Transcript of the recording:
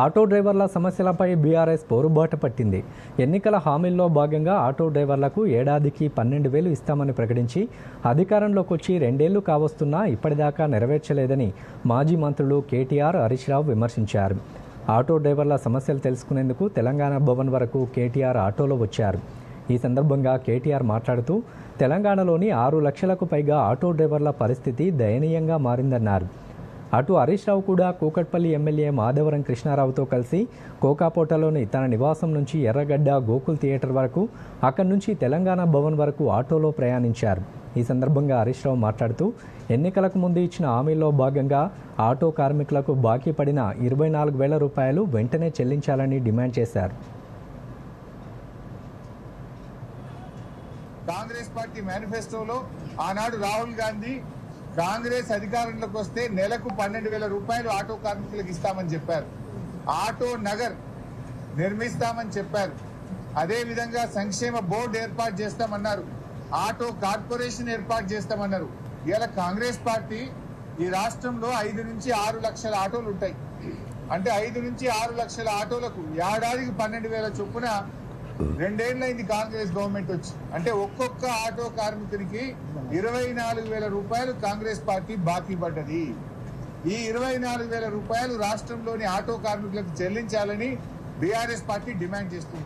Auto డ్రైవర్ల సమస్యలపై BRS పోరుబాట పట్టింది. ఎన్నికల హామీల్లో భాగంగా ఆటో డ్రైవర్లకు ఏడాదికి పన్నెండు వేలు ఇస్తామని ప్రకటించి అధికారంలోకి వచ్చి రెండేళ్ళు కావస్తున్నా ఇప్పటిదాకా నెరవేర్చలేదని మాజీ మంత్రులు కేటీఆర్ హరీష్ రావు విమర్శించారు. ఆటో డ్రైవర్ల సమస్యలు తెలుసుకునేందుకు తెలంగాణ భవన్ వరకు కేటీఆర్ ఆటోలో వచ్చారు. ఈ సందర్భంగా కేటీఆర్ మాట్లాడుతూ తెలంగాణలోని ఆరు లక్షలకు పైగా ఆటో డ్రైవర్ల పరిస్థితి దయనీయంగా మారిందన్నారు. అటు హరీష్ రావు కూడా కూకట్పల్లి ఎమ్మెల్యే మాధవరం కృష్ణారావుతో కలిసి కోకాపోటలోని తన నివాసం నుంచి ఎర్రగడ్డ గోకుల్ థియేటర్ వరకు అక్కడి నుంచి తెలంగాణ భవన్ వరకు ఆటోలో ప్రయాణించారు. ఈ సందర్భంగా హరీష్ రావు మాట్లాడుతూ ఎన్నికలకు ముందు ఇచ్చిన హామీలో భాగంగా ఆటో కార్మికులకు బాకీ పడిన ఇరవై నాలుగు వేల రూపాయలు వెంటనే చెల్లించాలని డిమాండ్ చేశారు. కాంగ్రెస్ పార్టీ మేనిఫెస్టోలో ఆనాడు రాహుల్ గాంధీ కాంగ్రెస్ అధికారంలోకి వస్తే నెలకు పన్నెండు వేల రూపాయలు ఆటో కార్మికులకు ఇస్తామని చెప్పారు. ఆటో నగర్ నిర్మిస్తామని చెప్పారు. అదేవిధంగా సంక్షేమ బోర్డు ఏర్పాటు చేస్తామన్నారు. ఆటో కార్పొరేషన్ ఏర్పాటు చేస్తామన్నారు. ఇలా కాంగ్రెస్ పార్టీ ఈ రాష్ట్రంలో ఐదు నుంచి ఆరు లక్షల ఆటోలు ఉంటాయి. అంటే ఐదు నుంచి ఆరు లక్షల ఆటోలకు ఏడాదికి పన్నెండు వేల చొప్పున రెండేళ్ళైంది కాంగ్రెస్ గవర్నమెంట్ వచ్చి. అంటే ఒక్కొక్క ఆటో కార్మికునికి ఇరవై నాలుగు వేల రూపాయలు కాంగ్రెస్ పార్టీ బాకీ పడ్డది. ఈ ఇరవై నాలుగు వేల రూపాయలు రాష్ట్రంలోని ఆటో కార్మికులకు చెల్లించాలని బీఆర్ఎస్ పార్టీ డిమాండ్ చేస్తుంది.